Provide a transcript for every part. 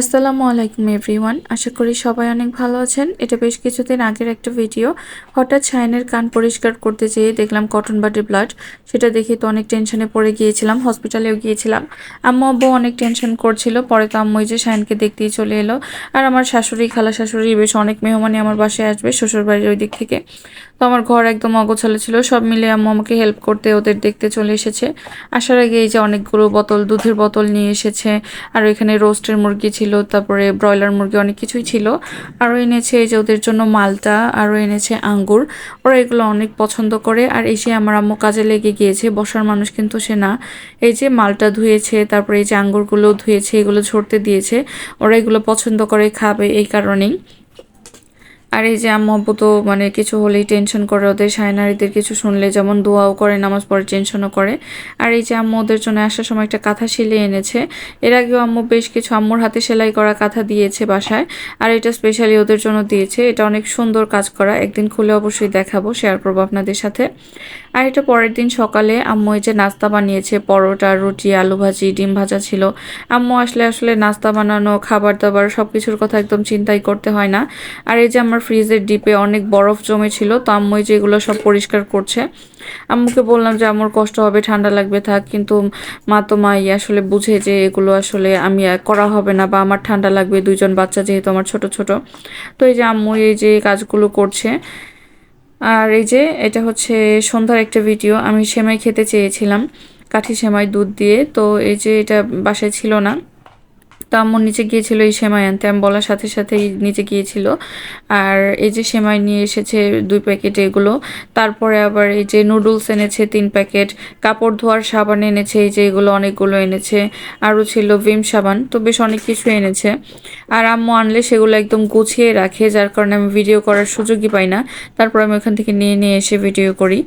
আসসালামু আলাইকুম, এভরিওয়ান। আশা করি সবাই অনেক ভালো আছেন। এটা বেশ কিছুদিন আগের একটা ভিডিও। হঠাৎ শাইনের কান পরিষ্কার করতে যেয়ে দেখলাম কটন বাডি ব্লাড। সেটা দেখে তো অনেক টেনশনে পড়ে গিয়েছিলাম, হসপিটালেও গিয়েছিলাম। আম্মু আব্বু অনেক টেনশন করছিল, পরে তো আম্মু যে শাইনকে দেখতেই চলে এলো। আর আমার শাশুড়ি, খালা শাশুড়ি বেশ অনেক মেহমানি আমার বাসায় আসবে, শ্বশুরবাড়ির ওই দিক থেকে। তো আমার ঘর একদম অগোছালো ছিল। সব মিলে আম্মু আমাকে হেল্প করতে, ওদের দেখতে চলে এসেছে। আসার আগে এই যে অনেকগুলো বোতল, দুধের বোতল নিয়ে এসেছে। আর এখানে রোস্টের মুরগি ছিল, তারপরে ব্রয়লার মুরগি অনেক কিছুই ছিল। আরও এনেছে এই যে ওদের জন্য মালটা, আরও এনেছে আঙ্গুর। ওরা এগুলো অনেক পছন্দ করে। আর এসে আমার আম্মু কাজে লেগে গিয়েছে, বসার মানুষ কিন্তু সে না। এই যে মালটা ধুয়েছে, তারপরে এই যে আঙ্গুরগুলো ধুয়েছে, এগুলো ঝরতে দিয়েছে। ওরা এগুলো পছন্দ করে, খাবে এই কারণেই। আর এই যে আম্মু তো মানে কিছু হলেই টেনশন করে, ওদের সায়নারীদের কিছু শুনলে যেমন দোয়াও করে, নামাজ পড়ে টেনশনও করে। আর এই যে আম্মু ওদের জন্য আসার সময় একটা কাঁথা সেলে এনেছে। এর আগেও আম্মু বেশ কিছু আম্মুর হাতে সেলাই করা কাঁথা দিয়েছে বাসায়, আর এটা স্পেশালি ওদের জন্য দিয়েছে। এটা অনেক সুন্দর কাজ করা, একদিন খুলে অবশ্যই দেখাবো শেয়ার করব আপনাদের সাথে। আর এটা পরের দিন সকালে আম্মু এই যে নাস্তা বানিয়েছে, পরোটা, রুটি, আলু ভাজি, ডিম ভাজা ছিল। আম্মু আসলে আসলে নাস্তা বানানো, খাবার দাবার সব কিছুর কথা একদম চিন্তাই করতে হয় না। আর এই যে আমার ফ্রিজের ডিপে অনেক বরফ জমেছিল তো আম্মু যে এগুলো সব পরিষ্কার করছে। আম্মুকে বললাম যে আমার কষ্ট হবে, ঠান্ডা লাগবে থাক, কিন্তু মা তো মাই আসলে বুঝে যে এগুলো আসলে আমি করা হবে না বা আমার ঠান্ডা লাগবে, দুইজন বাচ্চা যেহেতু আমার ছোট ছোট। তো এই যে আম্মু এই যে কাজগুলো করছে আর এই যে, এটা হচ্ছে সন্ধ্যার একটা ভিডিও। আমি সেমাই খেতে চেয়েছিলাম। কাঠি সেমাই দুধ দিয়ে। তো এই যে, এটা বাসায় ছিল না। তো আম্মু নিচে গিয়েছিল এই সেমাই আনতে, আমি বলার সাথে সাথেই নিচে গিয়েছিল। আর এই যে সেমাই নিয়ে এসেছে দুই প্যাকেট এগুলো, তারপরে আবার এই যে নুডলস এনেছে তিন প্যাকেট, কাপড় ধোয়ার সাবান এনেছে, এই যে এগুলো অনেকগুলো এনেছে, আরও ছিল ভিম সাবান, তো বেশ অনেক কিছু এনেছে। আর আম্মু আনলে সেগুলো একদম গুছিয়ে রাখে, যার কারণে আমি ভিডিও করার সুযোগই পাই না। তারপর আমি ওখান থেকে নিয়ে নিয়ে এসে ভিডিও করি।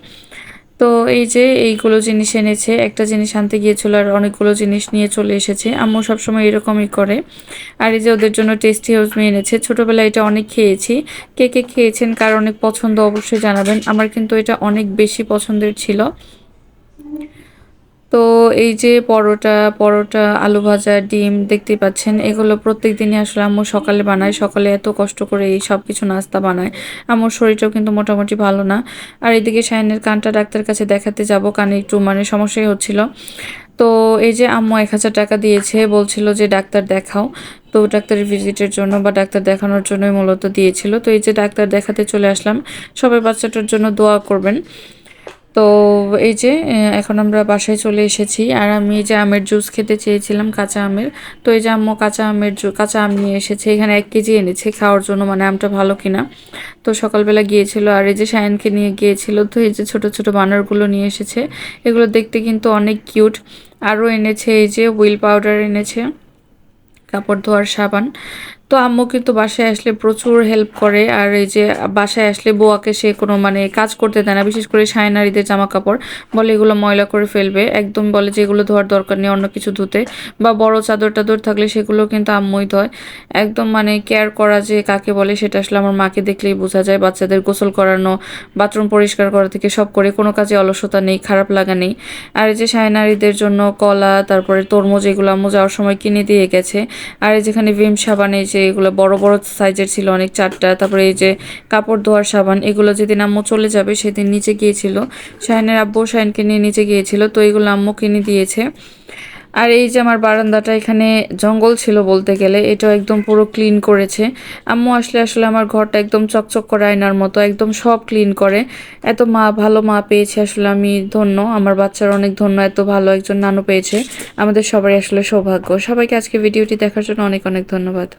তো এই যে এইগুলো জিনিস এনেছে, একটা জিনিস আনতে গিয়েছিল আর অনেকগুলো জিনিস নিয়ে চলে এসেছে। আম্মু সবসময় এরকমই করে। আর এই যে ওদের জন্য টেস্টি হাউসমি এনেছে। ছোটোবেলায় এটা অনেক খেয়েছি। কে কে খেয়েছেন, কার অনেক পছন্দ অবশ্যই জানাবেন। আমার কিন্তু এটা অনেক বেশি পছন্দের ছিল। তো এই যে পরোটা পরোটা, আলু ভাজা, ডিম দেখতে পাচ্ছেন, এগুলো প্রত্যেক দিনই আসলে আম্মু সকালে বানায়। সকালে এত কষ্ট করে এই সব কিছু নাস্তা বানায়। আমার শরীরটাও কিন্তু মোটামুটি ভালো না। আর এদিকে শাইনের কানটা ডাক্তার কাছে দেখাতে যাব, কানে একটু মানে সমস্যাই হচ্ছিল। তো এই যে আম্মু এক হাজার টাকা দিয়েছে, বলছিল যে ডাক্তার দেখাও। তো ডাক্তারের ভিজিটের জন্য বা ডাক্তার দেখানোর জন্যই মূলত দিয়েছিল। তো এই যে ডাক্তার দেখাতে চলে আসলাম। সবাই বাচ্চাটার জন্য দোয়া করবেন। তো এই যে এখন আমরা বাসায় চলে এসেছি। আর আমি এই যে আমের জুস খেতে চেয়েছিলাম, কাঁচা আমের। তো এই যে আম্মু কাঁচা আমের জু, কাঁচা আম নিয়ে এসেছে। এখানে এক কেজি এনেছে খাওয়ার জন্য মানে আমটা ভালো কিনা। তো সকালবেলা গিয়েছিল, আর এই যে সায়নকে নিয়ে গিয়েছিল, তো এই যে ছোট ছোট বানারগুলো নিয়ে এসেছে। এগুলো দেখতে কিন্তু অনেক কিউট। আরও এনেছে এই যে হুইল পাউডার এনেছে, কাপড় ধোয়ার সাবান। তো আম্মু কিন্তু বাসায় আসলে প্রচুর হেল্প করে। আর এই যে বাসায় আসলে বোয়াকে সে কোনো মানে কাজ করতে দেয় না, বিশেষ করে সায়নারিদের জামা কাপড় বলে এগুলো ময়লা করে ফেলবে। একদম বলে যে এগুলো ধোয়ার দরকার নেই, অন্য কিছু ধুতে। বা বড় চাদর টাদর থাকলে সেগুলো কিন্তু আম্মুই ধয়। একদম মানে কেয়ার করা যে কাকে বলে সেটা আসলে আমার মাকে দেখলেই বোঝা যায়। বাচ্চাদের গোসল করানো বাথরুম পরিষ্কার করা থেকে সব করে কোনো কাজে অলসতা নেই, খারাপ লাগা নেই। আর এই যে সায়নারিদের জন্য কলা, তারপরে তরমুজ এগুলো আম্মু যাওয়ার সময় কিনে দিয়ে গেছে। আর এই যেখানে ভিম সাবান, এই যে এগুলো বড় বড় সাইজের ছিল, অনেক চারটা। তারপরে এই যে কাপড় ধোয়ার সাবান, এগুলো যেদিন আম্মু চলে যাবে সেদিন নিচে গিয়েছিল। শাহিনের আব্বু শাহিনকে নিয়ে নিচে গিয়েছিল, তো এগুলো আম্মু কিনে দিয়েছে। আর এই যে আমার বারান্দাটা এখানে জঙ্গল ছিল বলতে গেলে, এটাও একদম পুরো ক্লিন করেছে। আম্মু আসলে আসলে আমার ঘরটা একদম চকচক করে আয়নার মতো, একদম সব ক্লিন করে। এত মা, ভালো মা পেয়েছে আসলে আমি ধন্য। আমার বাচ্চার অনেক ধন্য, এত ভালো একজন নানু পেয়েছে। আমাদের সবারই আসলে সৌভাগ্য। সবাইকে আজকে ভিডিওটি দেখার জন্য অনেক অনেক ধন্যবাদ।